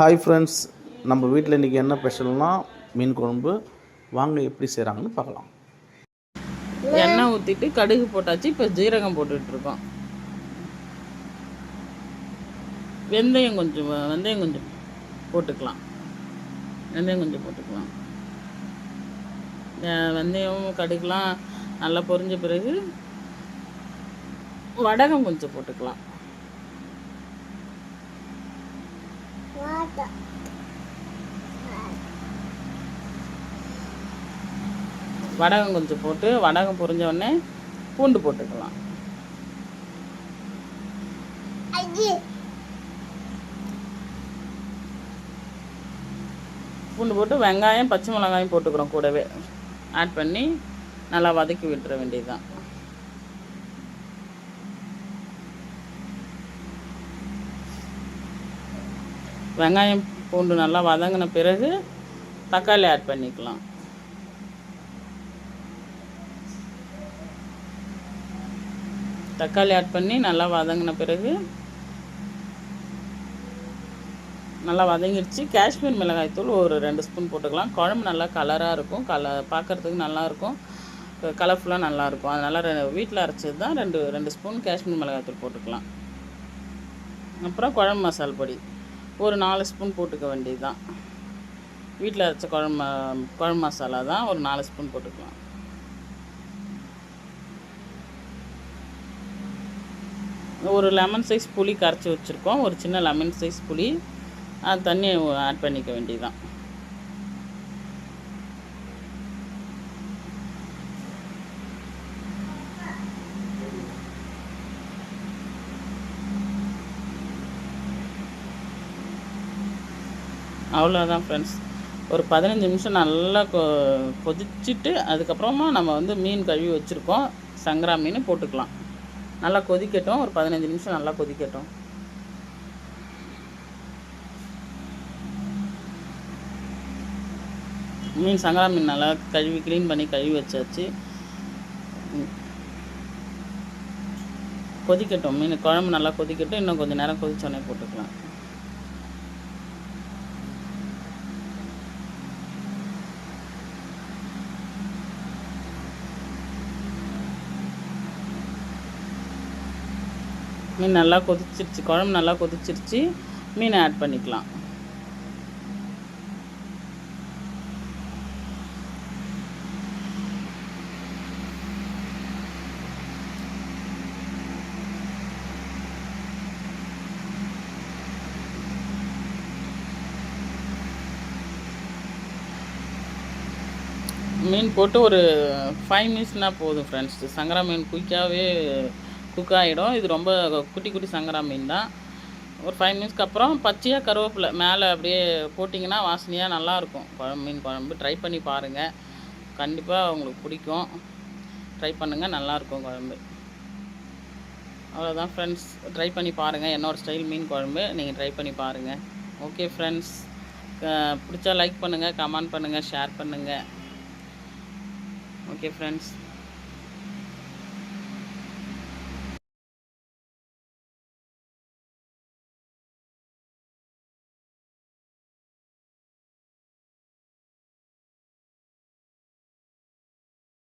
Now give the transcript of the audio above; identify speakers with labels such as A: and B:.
A: Hi friends நம்ம வீட்டில் இன்றைக்கி என்ன ஸ்பெஷல்னால் மீன் குழம்பு. வாங்க எப்படி செய்கிறாங்கன்னு பார்க்கலாம்.
B: எண்ணெய் ஊற்றிட்டு கடுகு போட்டாச்சு இப்போ ஜீரகம் போட்டுட்ருக்கோம் வெந்தயம் கொஞ்சம் வெந்தயம் கொஞ்சம் போட்டுக்கலாம். வெந்தயம் கொஞ்சம் போட்டுக்கலாம். வெந்தயம் கடுகுலாம் நல்லா பொரிஞ்ச பிறகு வடகம் கொஞ்சம் போட்டுக்கலாம். வடகம் கொஞ்சம் போட்டு வடகம் பொரிஞ்ச உடனே பூண்டு போட்டுக்கலாம். பூண்டு போட்டு வெங்காயம் பச்சை மிளகாயும் போட்டுக்கிறோம் கூடவே. ஆட் பண்ணி நல்லா வதக்கி விட்டுற வேண்டியதுதான். வெங்காயம் பூண்டு நல்லா வதங்கின பிறகு தக்காளி ஆட் பண்ணிக்கலாம். தக்காளி ஆட் பண்ணி நல்லா வதங்கின பிறகு நல்லா வதங்கிடுச்சு காஷ்மீர் மிளகாய் தூள் ஒரு ரெண்டு ஸ்பூன் போட்டுக்கலாம். குழம்பு நல்லா கலராக இருக்கும். கல பார்க்குறதுக்கு நல்லாயிருக்கும் கலர்ஃபுல்லாக நல்லாயிருக்கும் அதனால் வீட்டில் அரைச்சது தான் ரெண்டு ரெண்டு ஸ்பூன் காஷ்மீர் மிளகாய் தூள் போட்டுக்கலாம். அப்புறம் குழம்பு மசால் பொடி. ஒரு நாலு ஸ்பூன் போட்டுக்க வேண்டியது தான் வீட்டில் அரைச்ச குழம்பு குழம்பு மசாலா தான் ஒரு நாலு ஸ்பூன் போட்டுக்கலாம். ஒரு லெமன் சைஸ் புளி கரைச்சி வச்சுருக்கோம். ஒரு சின்ன லெமன் சைஸ் புளி. அது தண்ணியை ஆட் பண்ணிக்க வேண்டியதுதான். அவ்வளோதான் ஃப்ரெண்ட்ஸ் ஒரு பதினஞ்சு நிமிஷம் நல்லா கொ கொதிச்சுட்டு அதுக்கப்புறமா நம்ம வந்து மீன் கழுவி வச்சுருக்கோம். சங்கரா மீன் போட்டுக்கலாம். நல்லா கொதிக்கட்டும். ஒரு பதினஞ்சு நிமிஷம் நல்லா கொதிக்கட்டும். மீன் சங்கரா மீன் நல்லா கழுவி க்ளீன் பண்ணி கழுவி வச்சாச்சு. கொதிக்கட்டும். மீன் குழம்பு நல்லா கொதிக்கட்டும். இன்னும் கொஞ்சம் நேரம் கொதிச்சோடனே போட்டுக்கலாம். மீன் நல்லா கொதிச்சிருச்சு. குழம்பு நல்லா கொதிச்சிருச்சு. மீனை ஆட் பண்ணிக்கலாம். மீன் போட்டு ஒரு ஃபைவ் மினிட்ஸ்னால் போதும் ஃப்ரெண்ட்ஸ் சங்கரா மீன் குயிக்காகவே குக் ஆகிடும் இது ரொம்ப குட்டி குட்டி சங்கரா மீன் தான். ஒரு ஃபைவ் மினிட்ஸ்க்கு அப்புறம் பச்சையாக கருவேப்பிலை மேலே அப்படியே போட்டிங்கன்னா வாசனையாக நல்லாயிருக்கும் குழம்பு மீன் குழம்பு ட்ரை பண்ணி பாருங்கள் கண்டிப்பாக உங்களுக்கு பிடிக்கும். ட்ரை பண்ணுங்கள் நல்லாயிருக்கும் குழம்பு. அவ்வளோதான் ஃப்ரெண்ட்ஸ் ட்ரை பண்ணி பாருங்கள் என்னோடய ஸ்டைல் மீன் குழம்பு. நீங்கள் ட்ரை பண்ணி பாருங்கள் ஓகே ஃப்ரெண்ட்ஸ் பிடிச்சா லைக் பண்ணுங்கள் கமெண்ட் பண்ணுங்கள் ஷேர் பண்ணுங்கள் ஓகே ஃப்ரெண்ட்ஸ்